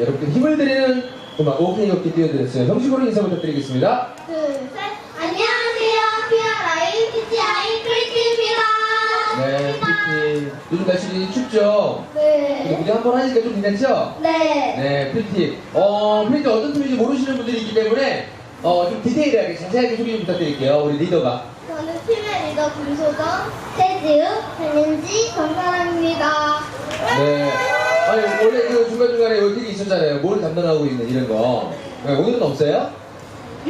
여러분께 힘을 드리는 음악 오케이 오케이 띄워드렸어요. 형식으로 인사 부탁드리겠습니다. 둘, 셋. 안녕하세요. 피아라인 PTI 크리티입니다. 네, 프리티. 요즘 날씨 춥죠? 네. 무대 한 번 하니까 좀 괜찮죠? 네. 네, 프리티. 어, 프리티 어떤 팀인지 모르시는 분들이 있기 때문에 어, 좀 디테일하게 자세하게 소개 좀 부탁드릴게요. 우리 리더가. 저는 팀의 리더 김소정, 최지우, 변은지, 전사랑입니다. 네. 아니, 원래 그 중간 중간에 여기 되게 있었잖아요. 뭘 담당하고 있는 이런 거. 네, 오늘은 없어요?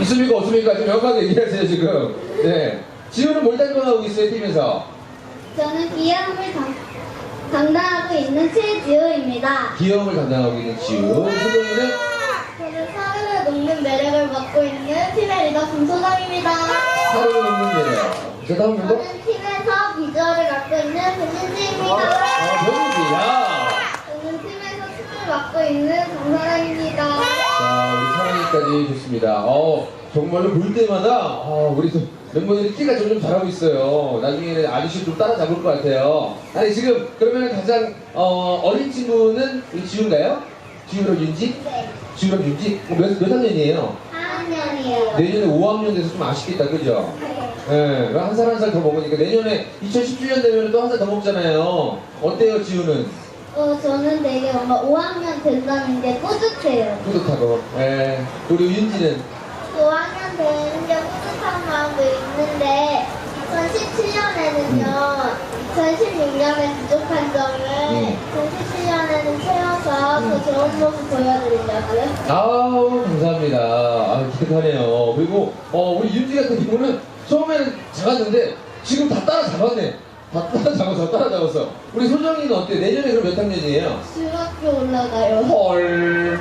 있습니까? 없습니까? 좀 명확하게 얘기하세요, 지금. 네. 지우는 뭘 담당하고 있어요, 팀에서? 저는 기염을 담, 담당하고 있는 최지우입니다. 기염을 담당하고 있는 지우. 소동이는 저는 사회를 녹는 매력을 맡고 있는 팀의 리더 김소정입니다. 사랑을 놓는 매력. 저 다음 멤버? 저는 팀에서 비주얼을 맡고 있는 어, 변은지입니다. 아, 변우지, 야. 저는 팀에서 춤을 맡고 있는 정사랑입니다. 자, 우리 사랑이까지 좋습니다. 어, 정말로 볼 때마다, 어, 우리 또 멤버들이 끼가 점점 잘하고 있어요. 나중에는 아저씨 좀 따라잡을 것 같아요. 아니, 지금, 그러면 가장, 어, 어린 친구는 우리 지우인가요? 지우랑 윤지? 네. 지우랑 윤지? 어, 몇, 몇 학년이에요? 4학년이에요. 내년에 5학년 돼서 좀 아쉽겠다, 그죠? 예, 한살 한 살 더 먹으니까 내년에 2017년 되면 또 한 살 더 먹잖아요. 어때요, 지우는? 어, 저는 되게 뭔가 5학년 된다는 게 뿌듯해요. 뿌듯하고. 예, 우리 윤지는? 5학년 되는 게 뿌듯한 마음도 있는데 2017년에는요 2016년에 부족한 점을 음. 2017년에는 채워서 더 좋은 모습 보여드리려고요. 아우 감사합니다. 아 기특하네요. 그리고 어, 우리 윤지 같은 경우는 처음에는 작았는데 지금 다 따라잡았네. 다 따라잡아서 따라잡았어. 우리 소정이는 어때? 내년에 그럼 몇 학년이에요? 중학교 올라가요. 헐.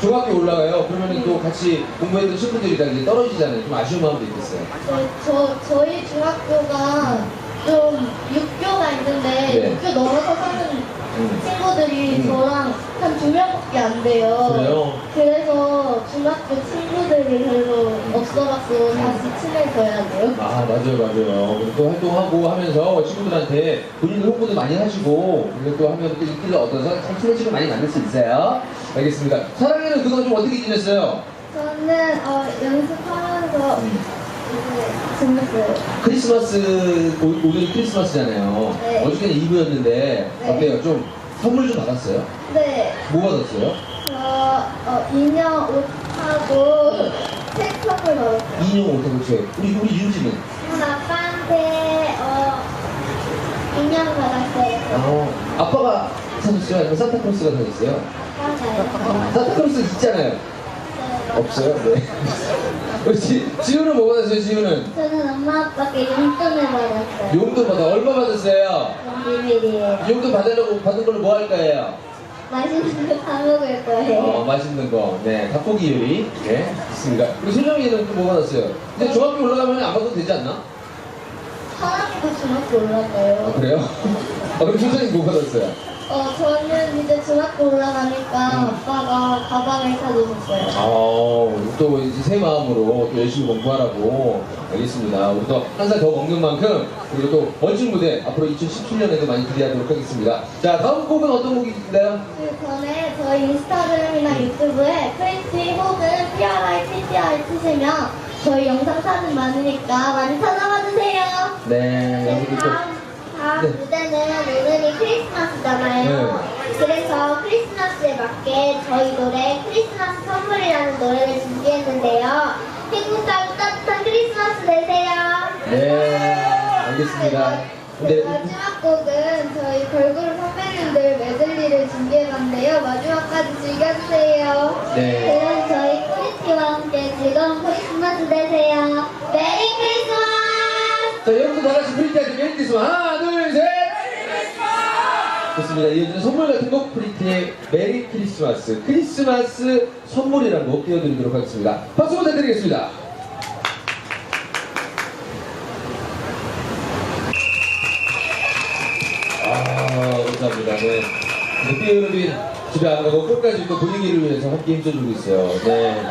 중학교 올라가요. 그러면 또 같이 공부했던 친구들이랑 이제 떨어지잖아요. 좀 아쉬운 마음도 있겠어요. 저, 저, 저희 중학교가 좀 6교가 있는데 네. 6교 넘어서 사는 음. 친구들이 음. 저랑 한 두 명밖에 안 돼요. 그래요? 그래서 중학교 친구들이 별로 없어갖고 다시 친해져야 돼요. 아 맞아요 맞아요 또 활동하고 하면서 친구들한테 본인 홍보도 많이 하시고 그리고 또 하면 또 인기를 얻어서 참 친해지고 많이 만들 수 있어요 알겠습니다 사랑이는 그동안 좀 어떻게 지냈어요? 저는 어, 연습하면서 재밌어요. 크리스마스 오- 오늘이 크리스마스잖아요 네. 어저께는 이브였는데 네. 어때요? 좀 선물 좀 받았어요? 네, 뭐 받았어요? 저 어, 인형 옷하고 책 선물 받았어요. 인형 옷하고 책 우리 우리 윤지는 아빠한테 어, 인형 받았어요. 어, 아빠가 사줬어요? 아니면 산타클로스가 사줬어요? 아빠가요. 산타클로스 있잖아요 네. 없어요? 네 지, 지우는 뭐 받았어요 지우는? 저는 엄마 아빠께 용돈을 받았어요. 용돈 받아 얼마 받았어요? 비밀이에요. 용돈 받으려고 받은 걸로 뭐 할 거예요? 맛있는 거다 먹을 거예요. 어 맛있는 거, 네 닭고기 요리, 네 좋습니다. 우리 소정이는 또 뭐 받았어요? 이제 중학교 올라가면 안 받아도 되지 않나? 사람도 중학교 올라가요. 아 그래요? 아 그럼 소정이 뭐 받았어요? 어, 저는 이제 중학교 올라가니까 음. 아빠가 가방을 사주셨어요. 아또 이제 새 마음으로 또 열심히 공부하라고 알겠습니다. 우리 또한살더 먹는 만큼 그리고 또 멋진 무대 앞으로 2017년에도 많이 기대하도록 하겠습니다. 자 다음 곡은 어떤 곡이 있나요? 그 전에 저희 인스타그램이나 유튜브에 프레시 혹은 PRI, PTI 치시면 저희 영상 사진 많으니까 많이 찾아봐 주세요. 네 네, 여러분들 또 다음 네. 무대는 오늘이 크리스마스잖아요. 그래서 크리스마스에 맞게 저희 노래 크리스마스 선물이라는 노래를 준비했는데요. 행복하고 따뜻한 크리스마스 되세요. 네 알겠습니다. 네, 네. 마지막 곡은 저희 걸그룹 선배님들 메들리를 준비해봤는데요. 마지막까지 즐겨주세요. 네. 그럼 저희 크리스티와 함께 즐거운 크리스마스 되세요. 메리 크리스마스! 자, 여러분들 다 같이 프리티하게 메리 크리스마스! 좋습니다. 이어지는 선물 같은 곡 프리티의 메리 크리스마스. 크리스마스 선물이라는 곡 띄워드리도록 하겠습니다. 박수 부탁드리겠습니다. 아, 감사합니다. 네. 네, 여러분 집에 안 가고 끝까지 또 분위기를 위해서 함께 힘써주고 있어요. 네.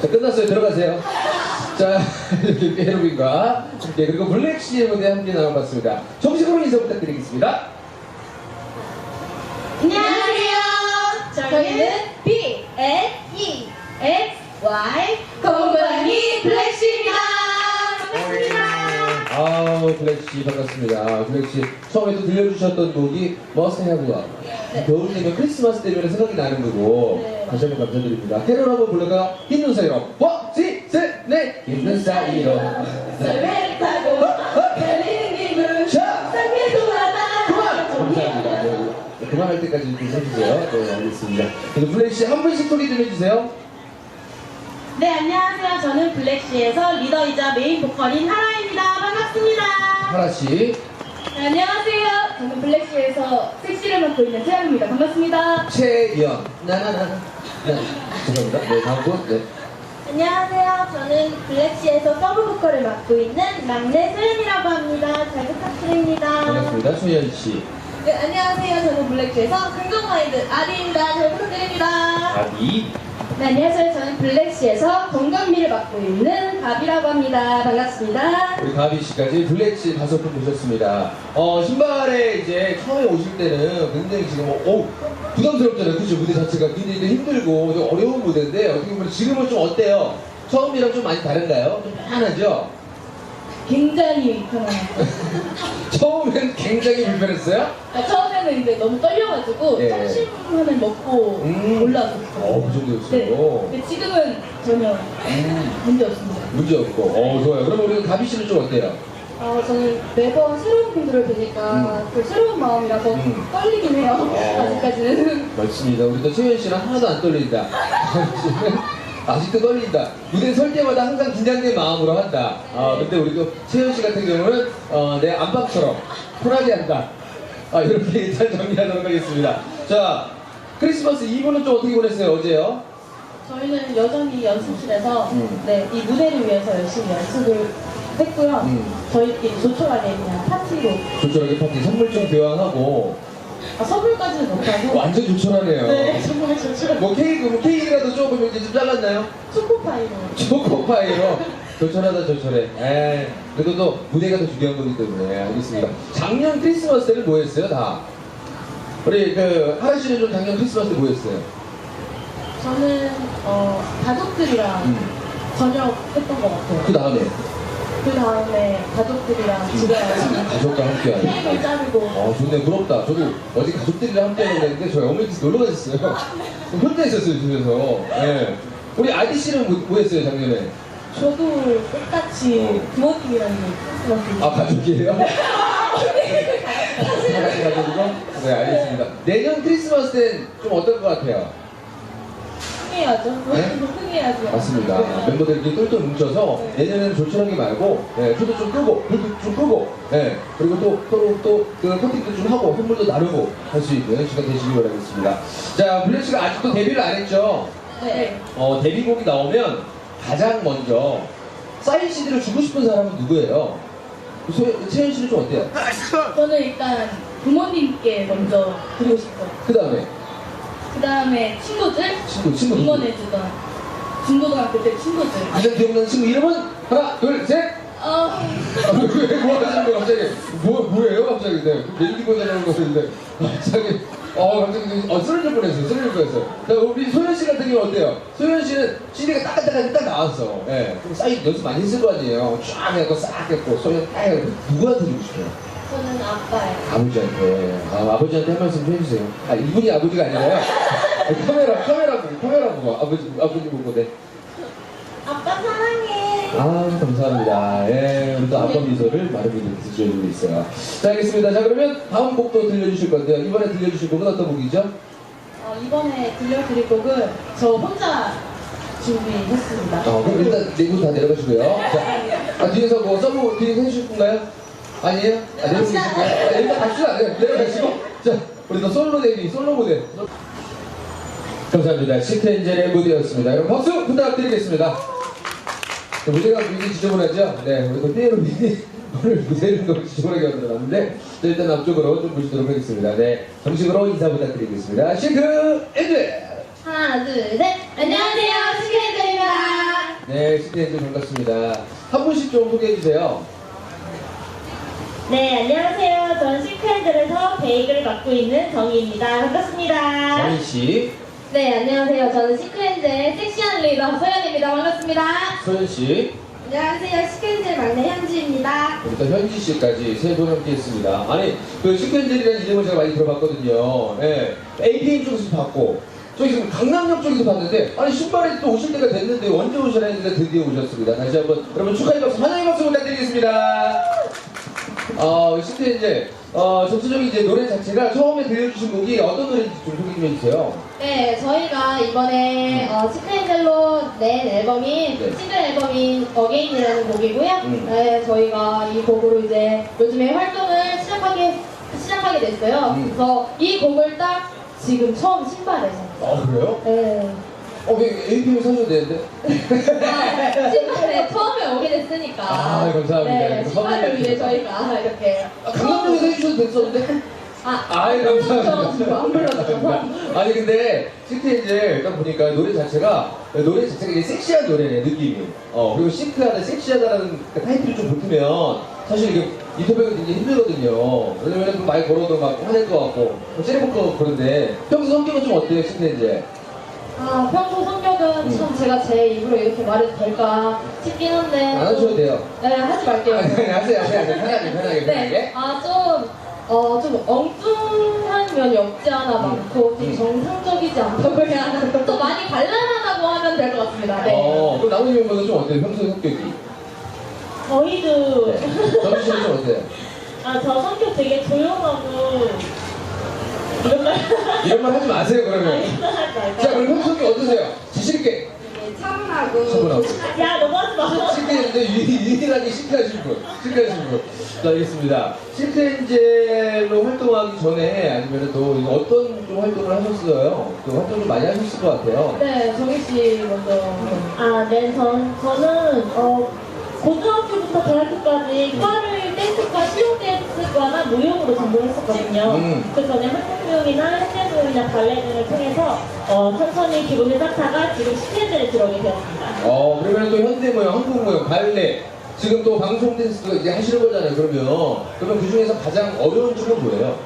자, 끝났어요. 들어가세요. 자, 이렇게 피에로빈과 함께 그리고 블랙시의 무대 함께 나눠봤습니다. 정식으로 인사 부탁드리겠습니다. 저희는 B, N, E, X, Y, 공부하기 블랙씨입니다. 반갑습니다. 아우 블랙씨 반갑습니다. 블랙씨 처음에 또 들려주셨던 곡이 Love. 네. 겨울 되면 크리스마스 때문에 생각이 나는 거고 네, 다시 한번 감사드립니다. 캐롤 한번 불러가 힘든 사이로 원, 시, 셋, 넷 힘든 사이로 설레를 그만할 때까지 좀 해주세요. 네, 알겠습니다. 그리고 블랙씨 한 분씩 소개 좀 해주세요. 네, 안녕하세요. 저는 블랙씨에서 리더이자 메인 보컬인 하라입니다. 반갑습니다. 하나씨, 네, 안녕하세요. 저는 블랙씨에서 섹시를 맡고 있는 태양입니다. 반갑습니다. 최연, 나나나. 네, 죄송합니다. 네, 다음 분. 네. 안녕하세요. 저는 블랙씨에서 서브 보컬을 맡고 있는 막내 소연이라고 합니다. 잘 부탁드립니다. 반갑습니다. 소연씨. 네, 안녕하세요. 저는 블랙씨에서 강정마이드 아리입니다. 잘 부탁드립니다. 아비. 네, 안녕하세요. 저는 블랙씨에서 건강미를 맡고 있는 가비라고 합니다. 반갑습니다. 우리 가비 씨까지 블랙씨 다섯 분 모셨습니다. 어, 신발에 이제 처음에 오실 때는 굉장히 지금, 어, 어우, 부담스럽잖아요. 그죠? 무대 자체가 굉장히 힘들고 좀 어려운 무대인데, 어떻게 보면 지금은 좀 어때요? 처음이랑 좀 많이 다른가요? 좀 편하죠? 굉장히 편안해요. 처음엔 굉장히 불편했어요? 아, 처음에는 이제 너무 떨려가지고 예. 점심을 먹고 음. 올라왔었어요. 어, 그 정도였어요. 네. 근데 지금은 전혀 음, 문제 없습니다. 문제 없고. 어, 좋아요. 그럼 우리 가비 씨는 좀 어때요? 어, 저는 매번 새로운 분들을 뵈니까 그 새로운 마음이라서 음. 떨리긴 해요. 어. 아직까지는. 맞습니다. 우리 또 최현 씨는 하나도 안 떨린다. 아직도 떨린다. 무대 설 때마다 항상 긴장된 마음으로 한다. 아, 근데 우리 또 최현 씨 같은 경우는 어, 내 안방처럼 편하게 한다. 아, 이렇게 일단 정리하도록 하겠습니다. 자, 크리스마스 이브는 좀 어떻게 보냈어요? 어제요? 저희는 여전히 연습실에서 음. 네, 이 무대를 위해서 열심히 연습을 했고요. 음. 저희끼리 조촐하게 그냥 파티로 조촐하게 파티 선물 좀 교환하고 아, 선물까지는 못하고 완전 조촐하네요. 네, 정말 조촐하게 뭐 케이크, 뭐 케이크라도 조금 이제 좀 잘랐나요? 초코파이로 초코파이로 조촐하다 조촐해. 에 그래도 또 무대가 더 중요한 거기 때문에 알겠습니다. 작년 크리스마스 때는 뭐 했어요 다? 우리 그 하라 씨는 좀 작년 크리스마스 때 뭐 했어요? 저는 어, 가족들이랑 음. 저녁 했던 것 같아요. 그 다음에 그 다음에 가족들이랑 집에 와서 가족과 함께 하는. 케이크를 자르고 어 좋네 부럽다. 저도 어제 가족들이랑 함께하는 했는데 저희 어머니께서 놀러 가셨어요. 혼자 있었어요 집에서. 예. 우리 아디 씨는 뭐, 뭐 했어요 작년에? 저도 똑같이 부모님이랑 크리스마스 아 가족이에요? 하나씩 가족이고? 네 알겠습니다. 내년 크리스마스 땐좀 어떨 것 같아요? 흥해야죠. 네? 흥해야죠. 맞습니다. 멤버들끼리 똘똘 뭉쳐서 내년에는 조촐하게 말고, 예, 불도 좀 끄고, 불도 좀 끄고, 예, 그리고 또 서로 또그 커팅도 좀 하고, 선물도 나누고 할 수 있는 시간 되시기 바라겠습니다. 자, 블랙 씨가 아직도 데뷔를 안 했죠? 네. 어, 데뷔곡이 나오면 가장 먼저 사인 CD를 주고 싶은 사람은 누구예요? 소- 채연 씨는 좀 어때요? 저는 일단 부모님께 먼저 드리고 싶어요. 그 다음에 그 다음에 친구들, 친구, 친구? 응원해주던 중고등학교 때 친구들. 가장 기억나는 친구 이름은 하나, 둘, 셋. 어, 아, 왜, 뭐 하시는 거예요, 갑자기? 뭐, 뭐예요, 갑자기? 네. 보자는 거였는데, 갑자기, 어, 갑자기, 어, 쓰러질 뻔했어요, 쓰러질 뻔했어요. 자, 우리 소연 씨 같은 경우 어때요? 소연 씨는 CD가 따끈따끈 딱 나왔어. 예. 그럼 사인 연습 많이 했을 거 아니에요? 쫙 해갖고 싹 했고, 소연 딱 해갖고, 누구한테 주고 싶어요? 저는 아빠예요. 아버지한테. 아, 아버지한테 한 말씀 좀 해주세요. 아, 이분이 아버지가 아니라요? 아, 카메라, 카메라 보고, 카메라 보고, 아버지, 아버지 보고, 네. 아빠 사랑해. 아, 감사합니다. 예, 우리 또 아빠 미소를 많은 분들이 지어주고 있어요. 자, 알겠습니다. 자, 그러면 다음 곡도 들려주실 건데요. 이번에 들려주실 곡은 어떤 곡이죠? 어, 이번에 들려드릴 곡은 저 혼자 준비했습니다. 어, 그럼 일단 네분 다 내려가시고요. 자, 아, 뒤에서 뭐 서브 뒤에서 해주실 건가요? 아니에요? 아, 내려가 계실까요? 아, 일단 갑시다. 네, 내려가시고. 자, 우리 또 솔로 데뷔, 솔로 무대. 감사합니다. 시크엔젤의 무대였습니다. 여러분 박수 부탁드리겠습니다. 자, 무대가 굉장히 지저분하죠? 네, 우리 또 삐에로 미니 오늘 무대를 너무 지저분하게 만들어놨는데 자, 일단 앞쪽으로 좀 보시도록 하겠습니다. 네, 정식으로 인사 부탁드리겠습니다. 시크엔젤! 하나, 둘, 셋. 안녕하세요. 시크릿입니다. 네, 시크엔젤 반갑습니다. 한 분씩 좀 소개해주세요. 네, 안녕하세요. 저는 시크핸들에서 베이글을 맡고 있는 정희입니다. 반갑습니다. 정희 씨, 네, 안녕하세요. 저는 시크핸드의 섹시한 리더 소연입니다. 반갑습니다. 소연 씨, 안녕하세요. 시크핸드 막내 현지입니다. 그리고 또 현지 씨까지 세 분 함께 했습니다. 아니, 그 시크엔젤이라는 이름을 제가 많이 들어봤거든요. 예. APM 쪽에서 봤고, 저기 지금 강남역 쪽에서 봤는데, 아니, 신발에 또 오실 때가 됐는데, 언제 오시라 했는데 드디어 오셨습니다. 다시 한번, 여러분 축하의 박수, 환영의 박수 부탁드리겠습니다. 어, 시크엔젤, 어, 전체적인 이제 노래 자체가 처음에 들려주신 곡이 어떤 노래인지 좀 소개 좀 해주세요. 네, 저희가 이번에 어, 시크핸들로 낸 앨범이 네. 싱글 앨범인 어게인이라는 곡이고요. 음. 네, 저희가 이 곡으로 이제 요즘에 활동을 시작하게 시작하게 됐어요. 음. 그래서 이 곡을 딱 지금 처음 신발에서 어, 그래요? 네. 어, 왜 APM 사셔야 되는데? 아, 신발에 처음 에 오게 됐으니까. 아, 감사합니다. 네, 선물을 위해. 저희가 이렇게. 아, 강남역에서 해주셔도 됐었는데? 아, 아이 안 감사합니다. 안 불러줘서. 아니 근데 시크엔젤 딱 보니까 노래 자체가 노래 자체가 이게 섹시한 노래네 느낌이. 어 그리고 시크하다 섹시하다라는 그 타이틀을 좀 붙으면 사실 이게 인터뷰가 굉장히 힘들거든요. 왜냐면 좀 많이 걸어도 막 화낼 것 같고 것 같고 그런데 평소 성격은 좀 어때요 시크엔젤? 아, 평소 성격은 음. 참 제가 제 입으로 이렇게 말해도 될까 싶긴 한데. 안 하셔도 돼요. 네, 하지 말게요. 아니 아니 하세요 하세요 하세요. 편하게 편하게 네. 편하게. 아, 좀, 어, 좀 엉뚱한 면이 없지 않아 많고, 좀 음. 정상적이지 않다고 해야 하나. 또 많이 발랄하다고 하면 될 것 같습니다. 네. 어 그럼 나머지 멤버는 좀 어때요 평소 성격이? 저희도, 네. 정희 씨는 좀 어때요? 아, 저 성격 되게 조용하고, 이런 말. 이런 말 하지 마세요 그러면. 자 그럼 성격 어떠세요? 자신있게 차분하고. 차분하고. 야, 너무 하지 마. 시크엔젤 유일하게 시크하신 분, 시크하신 분. 자, 알겠습니다. 시크엔젤로 활동하기 전에 아니면 또 어떤 좀 활동을 하셨어요? 또 활동 좀 많이 하셨을 것 같아요. 네, 정희 씨 먼저. 아, 네, 전, 저는, 어, 고등학교부터 대학교까지 과를 댄스과, 실용 댄스과나 무용으로 전공했었거든요. 음. 그 전에 한국 무용이나 현대 무용이나 발레 등을 통해서, 어, 천천히 기분을 쌓다가 지금 시즌에 들어오게 되었습니다. 어, 그러면 또 현대 무용, 한국 무용, 발레, 지금 또 방송 댄스도 이제 하시는 거잖아요, 그러면. 그러면 그 중에서 가장 어려운 쪽은 뭐예요?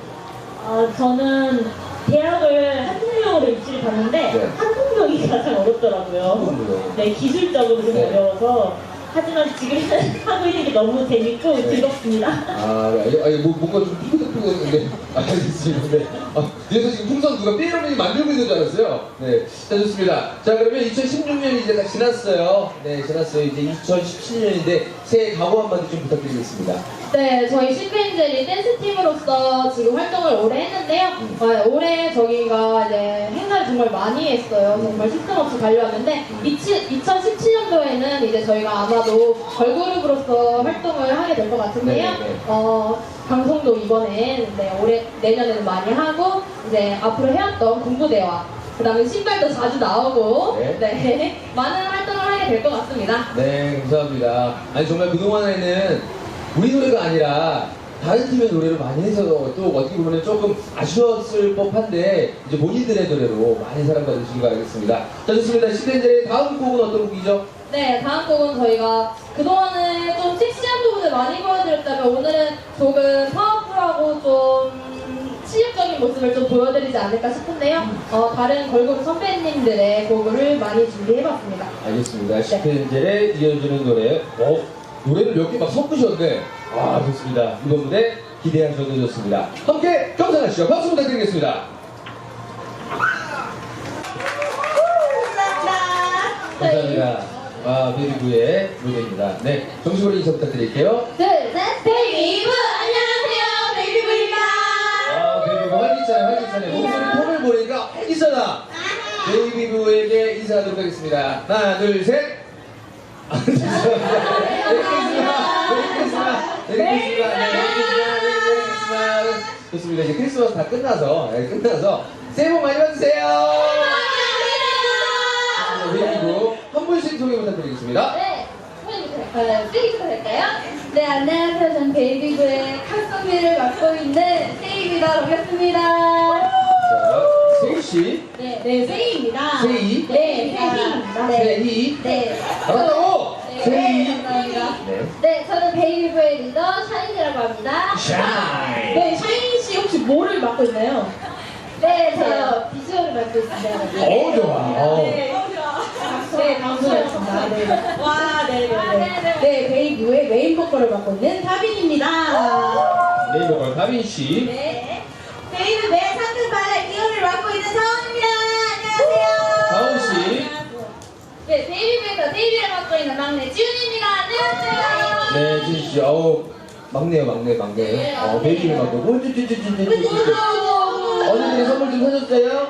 어, 저는 대학을 한국무용으로 입시를 봤는데, 네. 한국무용이 가장 어렵더라고요. 한국무용. 네, 기술적으로 좀 네. 어려워서. 하지만 지금 하고 있는 게 너무 재밌고 네. 즐겁습니다. 아, 아니, 아니 뭐, 뭔가 좀 아, 알겠습니다. 네. 아, 뒤에서 지금 풍선 누가 삐어머니 만들고 있는 줄 알았어요. 네. 자, 좋습니다. 자, 그러면 2016년이 이제 다 지났어요. 네, 지났어요. 이제 2017년인데, 새해 각오 한마디 좀 부탁드리겠습니다. 네, 저희 시크엔젤이 댄스팀으로서 지금 활동을 오래 했는데요. 음. 어, 올해 저희가 이제 행사를 정말 많이 했어요. 정말 시스템 없이 달려왔는데, 2017년도에는 이제 저희가 아마도 걸그룹으로서 활동을 하게 될 것 같은데요. 네, 네, 네. 어, 방송도 이번엔 네, 올해, 내년에는 많이 하고, 이제 앞으로 해왔던 공부대와, 그 다음에 신발도 자주 나오고, 네. 네, 많은 활동을 하게 될 것 같습니다. 네, 감사합니다. 아니, 정말 그동안에는 우리 노래가 아니라, 다른 팀의 노래를 많이 해서 또 어떻게 보면 조금 아쉬웠을 법한데 이제 본인들의 노래로 많이 사랑받으신 거 알겠습니다. 자 좋습니다. 시대제의 다음 곡은 어떤 곡이죠? 네, 다음 곡은 저희가 그동안에 좀 섹시한 부분을 많이 보여드렸다면 오늘은 조금 파워풀하고 좀 치욕적인 모습을 좀 보여드리지 않을까 싶은데요. 어, 다른 걸그룹 선배님들의 곡을 많이 준비해봤습니다. 알겠습니다. 시펜젤에 이어지는 노래. 어, 노래를 몇 개 막 섞으셨는데, 아, 좋습니다. 이번 무대 기대하셔도 좋습니다. 함께 감상하시죠. 박수 부탁드리겠습니다. 감사합니다. 아, 베리브의 무대입니다. 네, 정식으로 인사 부탁드릴게요. 둘, 셋, 베이비브! 안녕하세요, 베이비브입니다! 아, 베이비브 활기차네, 활기차네. 목소리 톤을 보니까 활기차다. 베이비브에게 인사하도록 하겠습니다. 하나, 둘, 셋. 좋습니다. 이제 크리스마스 다 끝나서, 네, 끝나서 새해 복 많이 받으세요! 베이비브 한 분씩 소개 부탁드리겠습니다. 네, 소개부터 할까요? 세이부터 할까요? 네, 안녕하세요. 전 베이비브의 카성비를 맡고 있는 세이입니다. 반갑습니다. 자, 세희씨, 네, 네, 세이입니다. 세이? 네, 세이입니다. 네. 세희, 네. 알았다고! 네, 세희. 감사합니다. 네. 네, 저는 베이비브의 리더 샤인이라고 합니다. 샤이. 네, 샤이니 씨 혹시 뭐를 맡고 있나요? 네, 저 비주얼을 맡고 있습니다. 어 좋아. 어. 네, 네, 감사합니다. 네. 와, 네, 네, 네. 네, 베이브의 메인 보컬을 맡고 있는 다빈입니다. 네이버 걸 다빈 씨. 네. 베이브 내 네, 진 씨. 어우 막내요, 막내, 막내. 어, 베이비를. 오, 쭈쭈쭈쭈쭈쭈. 언니들이 선물 좀 사줬어요?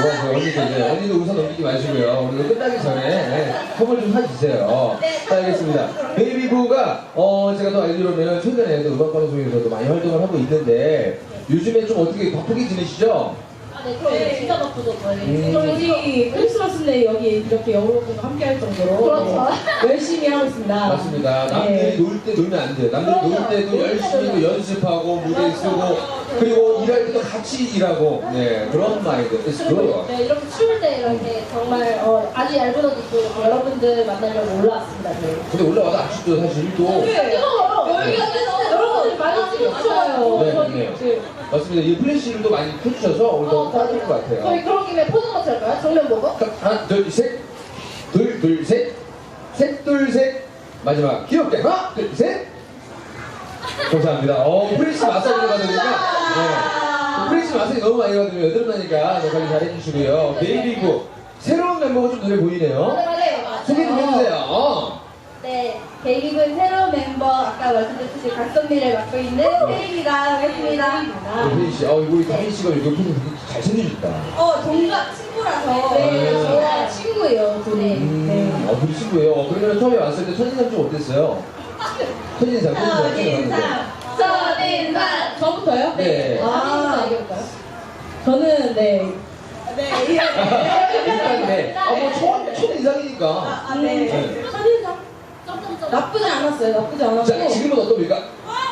뭐, 그 언니들, 네. 언니도 우선 넘기지 마시고요. 오늘 끝나기 전에 네, 선물 좀 사주세요. 자, 알겠습니다. 베이비부가, 어, 제가 또 알기로는 최근에 또 음악방송에서도 많이 활동을 하고 있는데, 요즘에 좀 어떻게 바쁘게 지내시죠? 아, 네, 저 진짜 바쁘죠, 저희. 음. 저희 크리스마스인데 여기 이렇게 여러분과 함께 할 정도로 그렇죠. 네, 하고 있습니다. 맞습니다. 남들이 네. 놀 때 놀면 안 돼요. 남들이 놀 때도 열심히 또 연습하고 무대 쓰고 그리고 일할 때도 같이 일하고 네 그런 마인드. It's good. 네, 이렇게 추울 때 이렇게 정말 어, 아주 얇은 옷 입고 여러분들 만나려고 올라왔습니다. 네. 근데 올라와도 안 춥죠 사실 또. 뜨거워요. 열기가 뜨거워요. 여러분들 많이 찍어주셔요. 네, 저기, 네. 그, 맞습니다. 이 플래시를 또 많이 켜주셔서 오늘 더 따뜻할 것 저희 같아요. 그런 김에 포즈 한번 할까요? 정면 보고. 자, 하나, 둘, 셋. 둘, 둘, 셋. 셋, 둘, 셋. 마지막 귀엽게 하나, 둘, 셋. 감사합니다. 어, 프레시 마사지 받으니까 네. 프레시 마사지 너무 많이 받으면 여드름나니까 네, 관리 잘 해주시고요. 베이비고 새로운 멤버가 좀 눈에 보이네요. 네, 소개 좀 해주세요. 어. 네, 베이비군 새로운 멤버 아까 말씀드렸듯이 각선미를 맡고 있는 세입니다. 반갑습니다. 네, 혜인 씨, 어, 우리 다인 씨가 옆에서 되게 잘 챙겨줬다. 어, 동갑 친구라서 네, 네. 저와 친구예요, 둘이. 음, 네. 어, 우리 친구예요. 어, 그러면 처음에 왔을 때 첫인상 좀 어땠어요? 첫인상, 첫인상, 첫인상. 첫인상! 저부터요? 네. 아, 아. 얘기해볼까요? 저는 네. 네. 일단 네. 아, 뭐 첫, 첫인상이니까. 아, 네. 네. 첫인상. 나쁘지 않았어요. 나쁘지 않았고. 자, 지금은 어떻습니까?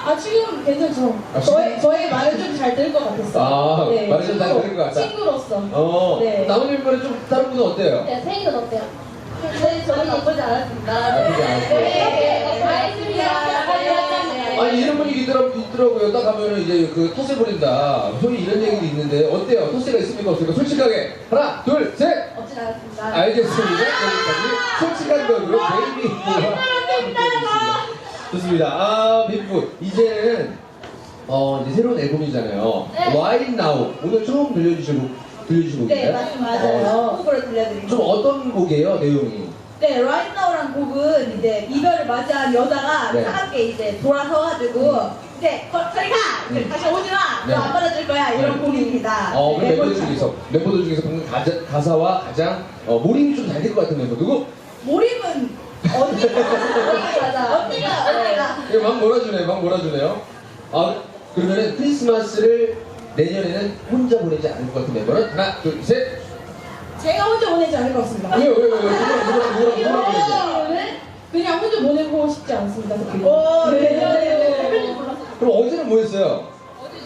아 지금 괜찮죠. 아? 저의 저의 말을 좀 잘 들을 것 같았어요. 아, 말을 좀잘 들을 것 같다. 친구로서. 어, 네. 나머지 멤버는 좀 다른 분은 어때요? 네, 세이는 어때요? 네, 저는 나쁘지 않았습니다. 나쁘지 않았어요. 네. 아니 이런 분위기 있더라, 있더라고요. 딱 가면은 이제 그 텃세 부린다. 소위 이런 얘기도 있는데 어때요? 텃세가 있습니까? 없습니까? 솔직하게 하나, 둘, 셋. 없진 않았습니다. 알겠습니다. 여기까지 솔직한 거로 베이비 좋습니다. 좋습니다. 아 베이비 이제는 어 이제 새로운 앨범이잖아요. 네. Why Now 오늘 처음 들려주시고 들려주신 곡인가요? 네, 맞- 맞아요. 곡으로 들려드립니다. 좀 어떤 곡이에요 내용이? 네, Right 곡은 이제 이별을 맞이한 여자가 네. 차갑게 이제 돌아서가지고 이제 거, 저리 가! 음. 다시 오지 마! 네. 너안 받아줄 거야! 이런 네. 곡입니다. 어, 그 네, 멤버들 멤버 중에서 멤버들 중에서 방금 가자, 가사와 가장 어, 몰입이 좀 잘 될 것 같은 멤버 누구? 몰입은 언니가 맞아. 언니가 언니가 이거 막 몰아주네요, 막 몰아주네요. 아 그러면은 크리스마스를 내년에는 혼자 보내지 않을 것 같은 멤버는 하나, 둘, 셋. 제가 혼자 보내지 않을 것 같습니다. 왜요, 왜요, 왜요? 누구랑? 그냥 혼자 보내고 싶지 않습니다. 특히. 오, 네. 네, 네, 네. 그럼 어제는 뭐 했어요?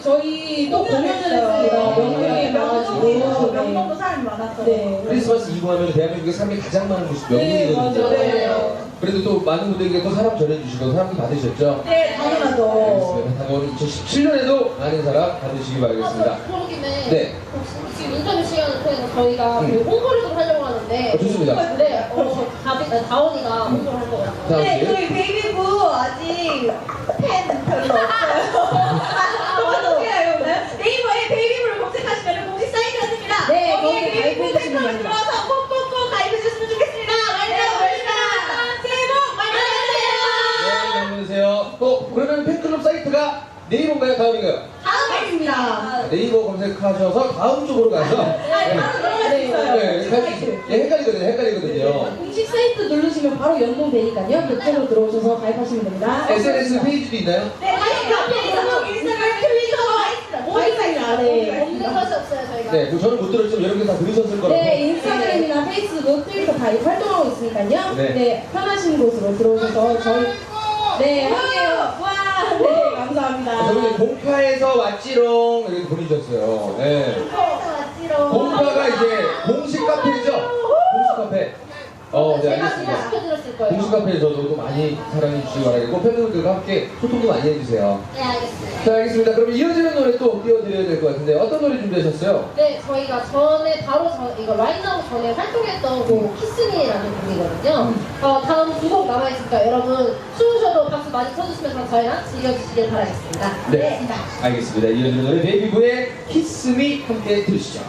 저희 또 공연을 했습니다. 명동에 가가지고. 명동도 사람이 많았어요. 네. 크리스마스 이브 하면 대한민국에 사람이 가장 많은 곳이 네, 명동이거든요. 맞아요. 네. 그래도 또 많은 분들에게 또 사랑 전해주시고 사랑도 받으셨죠? 네, 당연하죠. 알겠습니다. 다가오는 2017년에도 많은 사랑 받으시기 바라겠습니다. 그런 김에 네. 혹시 지금 인터뷰 시간을 통해서 저희가 음. 그 홍보를 좀 하려고 하는데 어, 좋습니다. 네, 어, 다비, 아, 다원이가 홍보를 할 거예요. 다음 네, 씨. 저희 베이비부 아직 팬 별로 없어요. 아, 어떻게 해요, 오늘? 네이버에 베이비부를 검색하시면 공식 사이트가 뜹니다. 네, 거기에 베이비부 가입해 주시면 팬클럽 됩니다. 들어와서 꼭꼭 네이버인가요? 다음인가요? 다음입니다. 네이버 검색하셔서 다음 쪽으로 가서 바로 수 네, 있어요. 네, 헷갈리- 예, 헷갈리거든요. 헷갈리거든요. 공식 사이트 누르시면 바로 연동되니까요. 그쪽으로 들어오셔서 가입하시면 됩니다. SNS 페이지도 있나요? 네, 가입 페이스북, 인스타그램, 트위터, 모든 사이트 네. 없는 것이 없어요, 저희가. 네, 그 저는 못 들었지만 여러분들 다 들으셨을 거라고. 네, 인스타그램이나 페이스북, 트위터 다 활동하고 있으니까요. 네. 네. 편하신 곳으로 들어오셔서 저희 네, 함께요. 와, 네, 감사합니다. 저번에 공파에서 왔지롱 이렇게 보내주셨어요. 네. 공파가 이제 공식 카페죠? 공식 카페. 어, 네, 제가 제가 알겠습니다. 시켜드렸을 거예요. 공식 카페에서도 또 많이 사랑해 주시기 바라겠고 팬분들과 함께 소통도 많이 해주세요. 네, 알겠습니다. 자 알겠습니다. 그러면 이어지는 노래 또 띄워드려야 될 것 같은데 어떤 노래 준비하셨어요? 네, 저희가 전에 바로 전, 이거 라인나우 전에 활동했던 곡 키스미라는 곡이거든요. 어, 다음 두 곡 남아 있으니까 여러분 추우셔도 박수 많이 쳐주시면서 저희랑 즐겨주시길 바라겠습니다. 네. 알겠습니다. 이어지는 노래 베이비부의 키스미 함께 들으시죠.